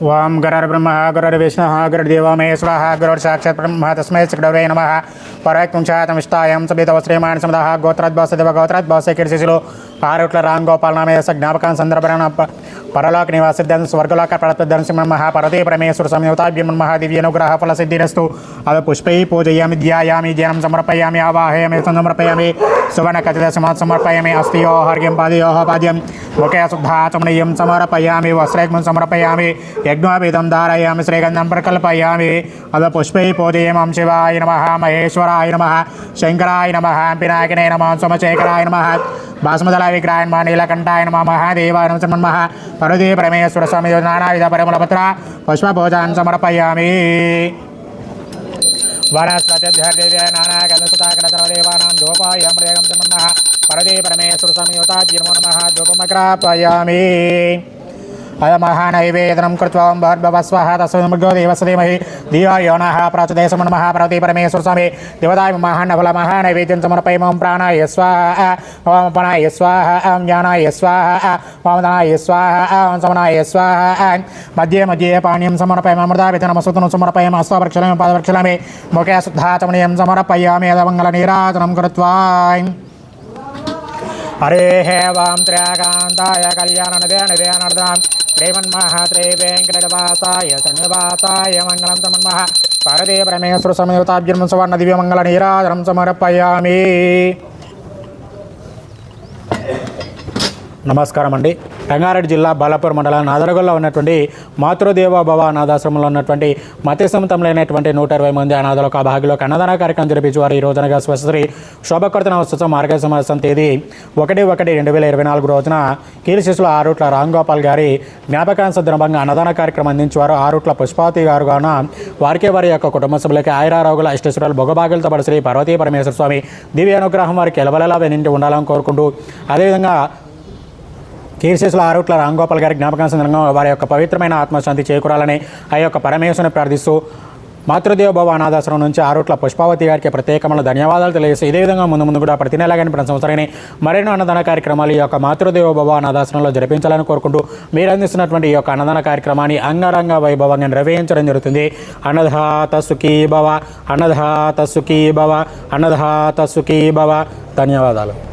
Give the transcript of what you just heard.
ఓం గరర్ బ్రహ్మ గరర్ విష్ణు గురర్విష్ణు దేవమే స్వాహ గురుర్ సాక్షాత్ బ్రహ్మ తస్మై శ్రీడవరే నమ పరాక్తుంశాతమిష్టాయం సబిత శ్రీమాన్ సమద గోత్రాద్భాస దేవ గోత్రాద్భాస కీర్తిశిలో ఆరుట్ల రామ్ గోపాల్ నామేశ జ్ఞాపకాన్ సందర్భన పరలోక నివాసిద్దాన్ స్వర్గలోక ప్రదర్శన సింహ పరదే పరమేశ్వర సంయుతాభ్యం మహాదివ్యనుగ్రహ ఫల సిద్ధిరస్తు అవ పుష్పై పూజయామి ధ్యాయామి ధ్యానం సమర్పయామి ఆవాహయామి సమర్పయామి సువర్ణ కచిత సమాత్ సమర్పయామి అస్తియో హర్గ్యం పాదయో పాద్యం ముఖే శుద్ధాచమనీయం సమర్పయామి వస్త్రైకం సమర్పయామి యజ్ఞోపేతం ధారయామి శ్రీగంధం ప్రకల్పయామి అద పుష్పై పూజయామం శివాయ నమ మహేశ్వరాయ నమ శంకరాయ నమ పినాకినే నమ సోమశేఖరాయ నమ బాస్మదల విగ్రహాయ నమ నీలకంఠాయ నమ మహాదేవాయ నమ సన్మన్మ పరమేశ్వర స్వామి నానావిధ పరముల పత్ర పుష్పభోజాన్ సమర్పయామి వనస్పతిభ్యర్దివ్య వనస్పతిభ్యర్దేవ్య నానాగంధసుతాకరసర్వదేవానాం ధూపాయ మృగం సన్మన్మ పరదే పరమేశ్వర స్వామి యుతాజ్యమో నమ ధూపమగ్రాపయామి अयमहानैवेदनं कृत्वा भर्भवस्वः तस्मिन्मृगो देवसदेमहि दिवायो नः प्राचदेशं नमः पार्वती परमेश्वरस्वामी। देवताय समर्पय मम प्राणाय स्वाहा ॐ अपनाय स्वाहा ॐ ज्ञानाय स्वाहा वामनाय स्वाहा ॐ समनाय स्वाहा। मध्ये मध्ये पाणिं समर्पयमृताभितनमसुतनु समर्पयम् अस्तवक्षलामि पादवक्षलामि मुखे शुद्धाचमनीयं समर्पयामि यदमङ्गलनीराजनं कृत्वा हरे हे वाम त्रयाकांताय कल्याण नदे नदे नर्दनाम। నీరాజనం శ్రీనివాసాయ మంగళం సమన్మహ పార్వతీ పరమేశ్వర సమయుతాభ్యం సువర్ణ దివ్యమంగళ నీరాజనం సమర్పయామి. నమస్కారం అండి. రంగారెడ్డి జిల్లా బాలాపూర్ మండలం నాదరగొల్లో ఉన్నటువంటి మాతృదేవ భవ అనాథాశ్రమంలో ఉన్నటువంటి మత సమతంలోనటువంటి నూట ఇరవై మంది అనాథలకు ఆ భాగంలో అన్నదాన కార్యక్రమం జరిపించేవారు. ఈ రోజునగా స్వశ్రీ శోభకర్తన ఉత్సవం మార్గ సమాసం తేదీ ఒకటి ఒకటి రెండు వేల ఇరవై నాలుగు రోజున కీర్శిశుల ఆరుట్ల రామ్ గోపాల్ గారి జ్ఞాపకాంశ సందర్భంగా అన్నదాన కార్యక్రమం అందించేవారు. ఆరుట్ల పుష్పావతి గారు గాన వారికే వారి యొక్క కుటుంబ సభ్యులకి ఆయురారోగుల అష్టశ్వరాలు భోగభాగ్యులతో పడి శ్రీ పార్వతీ పరమేశ్వర స్వామి దివ్య అనుగ్రహం వారికి ఎలవలలా వెనింటి ఉండాలని కోరుకుంటూ అదేవిధంగా కీర్శేషుల ఆరుట్ల రాంగోపాల్ గారి జ్ఞాపకం సందర్భంగా వారి యొక్క పవిత్రమైన ఆత్మశాంతి చేకూరాలని ఆ యొక్క పరమేశ్వరుని ప్రార్థిస్తూ మాతృదేవ భవ అనాథాశ్రమం నుంచి ఆరుట్ల పుష్పావతి గారికి ప్రత్యేకమైన ధన్యవాదాలు తెలియజేసి ఇదే విధంగా ముందు ముందు కూడా ప్రతి నెల కానీ ప్రతి సంవత్సరాన్ని మరెన్నో అన్నదాన కార్యక్రమాలు ఈ యొక్క మాతృదేవ భవ అనాథాశ్రమంలో జరిపించాలని కోరుకుంటూ మీరు అందిస్తున్నటువంటి ఈ యొక్క అన్నదాన కార్యక్రమాన్ని అంగరంగ వైభవంగా నిర్వహించడం జరుగుతుంది. అన్నదాత సుఖీ భవ అన్నదాత సుఖీ భవ అన్నదాత సుఖీ భవ. ధన్యవాదాలు.